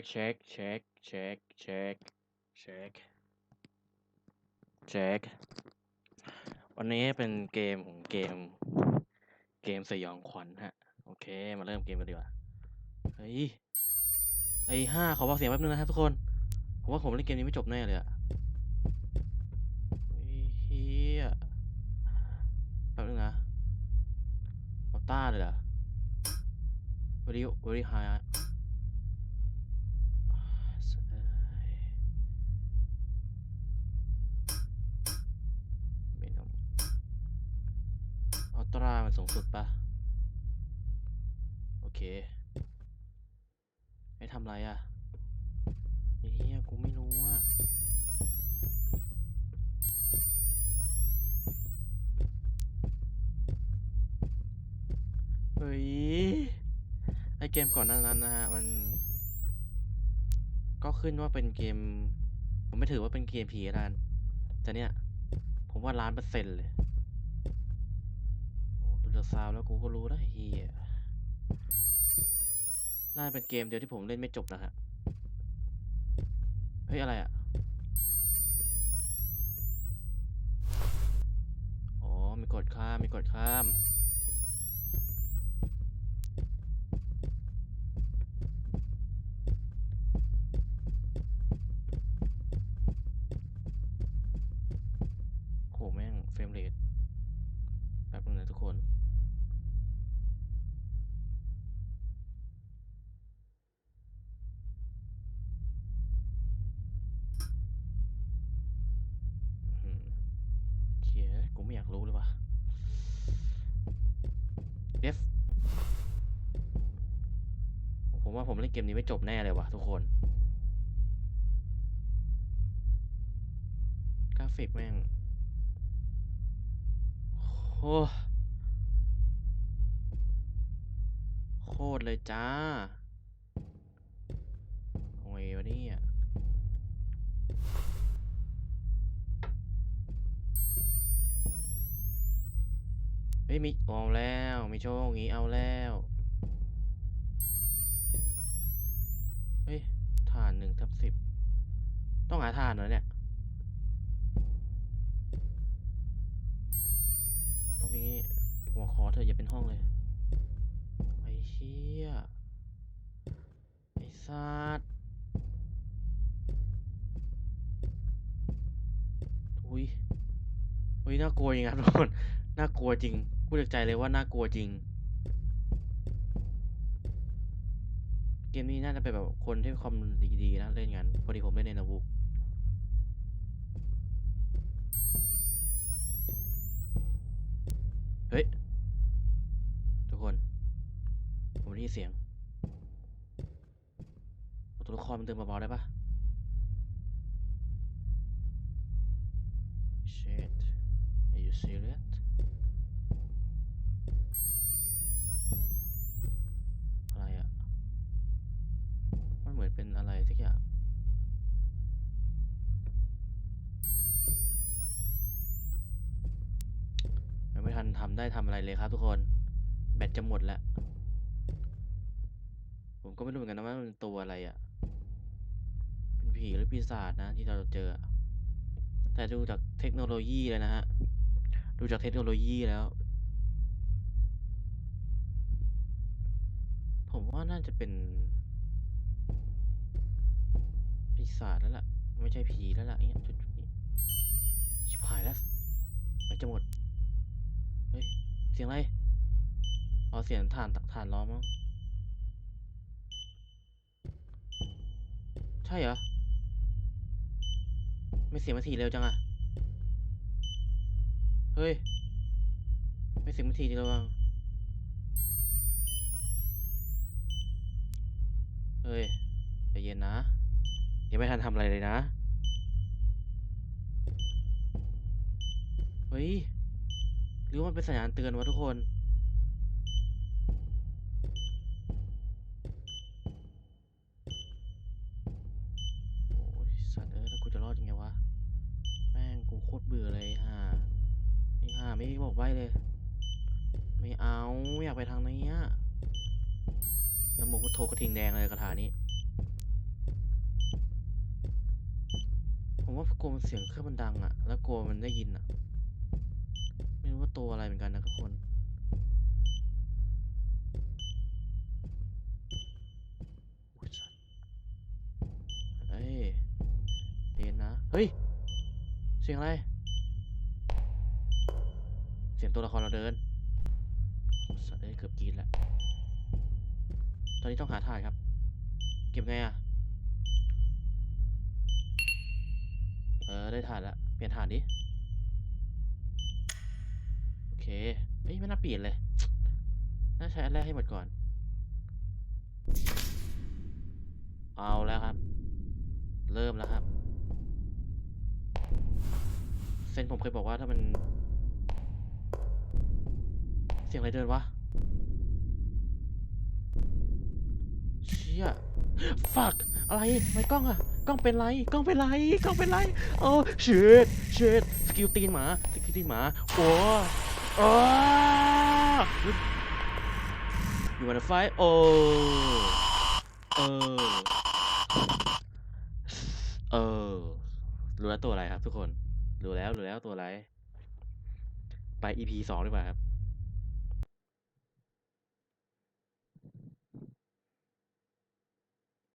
คเช็คเช็คเช็คเช็คเช็คเช็ควันนี้เป็นเกมของเกม เกมสยองขวัญฮะ โอเค มาเริ่มเกมกันดีกว่า เฮ้ย ไอห้าขอบอกเสียงแป๊บนึงนะครับทุกคน ผมว่าผมเล่นเกมนี้ไม่จบแน่เลยอะเฮ้ยเฮียแป๊บนึงนะเอาต้าเลยเหรอ very very high อะสัตว์เอ้ยไม่ต้องเอา ตรามันสูงสุดปะโอเคให้ทำไรอะเฮียกูไม่รู้อะเฮ้ย ไอเกมก่อนหน้านั้นนะฮะ มัน ก็ขึ้นว่าเป็นเกม ผมไม่ถือว่าเป็นเกมผีแล้วกันแต่เนี่ย ผมว่าล้านเปอร์เซ็นต์เลย เดอะซาวแล้วกูก็รู้แล้วเฮียน่าเป็นเกมเดียวที่ผมเล่นไม่จบนะฮะ เฮ้ย อะไรอะ อ๋อ มีกดข้าม มีกดข้าม โหแม่งเฟรมเรทแป๊บนึงนะทุกคน อื้อหือเขีย กูไม่อยากรู้เลยว่ะเดฟผมว่าผมเล่นเกมนี้ไม่จบแน่เลยว่ะทุกคน กราฟิกแม่งโอ้โคตรเลยจ้า โอ้ยวะเนี่ยเฮ้ยมีเอาแล้วมีโชคอย่างงี้เอาแล้วเฮ้ยฐานหนึ่งทับสิบต้องหาฐานเหรอเนี่ย ตรงนี้หัวคอเธออย่าเป็นห้องเลยไอ้เชี่ยไอ้สัตว์อุ้ยอุ้ยน่ากลัวจริงครับทุกคนน่ากลัวจริง พูดจากใจเลยว่าน่ากลัวจริง เกมนี้น่าจะเป็นแบบคนที่คอมดีๆนะเล่นกันพอดีผมเล่นในโน้ตบุ๊กเฮ้ย ทุกคน ผมได้ยินเสียง ตัวละครมันเดินเบาๆได้ปะ Shit Are you serious อะไรอะ มัน เป็นอะไรสักอย่างยังไม่ทันทำได้ทำอะไรเลยครับทุกคน แบตจะหมดแล้ว ผมก็ไม่รู้เหมือนกันนะว่ามันตัวอะไรอะ่ะ เป็นผีหรือปีศาจนะที่เราเจอ แต่ดูจากเทคโนโลยีเลยนะฮะ ดูจากเทคโนโลยีแล้วผมว่าน่าจะเป็น ปีศาจแล้วล่ะ ไม่ใช่ผีแล้วล่ะอย่างเงี้ยจุดนี้ชิบหายแล้วแบตจะหมด เฮ้ย เสียงอะไรเอาเสียงฐานฐานล้อมั้งใช่เหรอ ไม่เสียงมาทีเร็วจังอะเฮ้ย ไม่เสียงมาทีเร็วจังเฮ้ยใจเย็นนะ ยังไม่ทันทำอะไรเลยนะ เฮ้ย หรือว่ามันเป็นสัญญาณเตือนวะทุกคน โอ้ยสัตว์เอ้ยแล้วกูจะรอดยังไงวะ แม่งกูโคตรเบื่อเลยฮ่าไอ้ห่าไม่บอกไว้เลย ไม่เอา อยากไปทางนี้อะแล้วโมพุทโธกระทิงแดงเลยคาถานี้ ผมว่ากลัวมันเสียงเครื่องมันดังอะแล้วกลัวมันได้ยินอะไม่รู้ว่าตัวอะไรเหมือนกันนะทุกคนอุ๊ยเฮ้ยเย็นนะ เฮ้ย เสียงอะไร เสียงตัวละครเราเดินสัตว์เอ้ยเกือบกรีดแล้ว ตอนนี้ต้องหาถ่าครับ เก็บไงอะ ออได้ถ่านแล้วเปลี่ยนถ่านดิ โอเค เฮ้ย ไม่น่าเปลี่ยนเลย น่าใช้อันแรกให้หมดก่อน เอาแล้วครับ เริ่มแล้วครับเซนผมเคยบอกว่าถ้ามัน เสียงอะไรเดินวะ เชี่ย fuck อะไร ไม่กล้องอะ กล้องเป็นไรกล้องเป็นไรกล้องเป็นไรโอ้ shit shit สกิลตีนหมาสกิลตีนหมาโอ้โอ้ you wanna fight โอ้เออเออรู้แล้วตัวอะไรครับทุกคนรู้แล้วรู้แล้วตัวอะไรไป EP สองดีกว่าครับ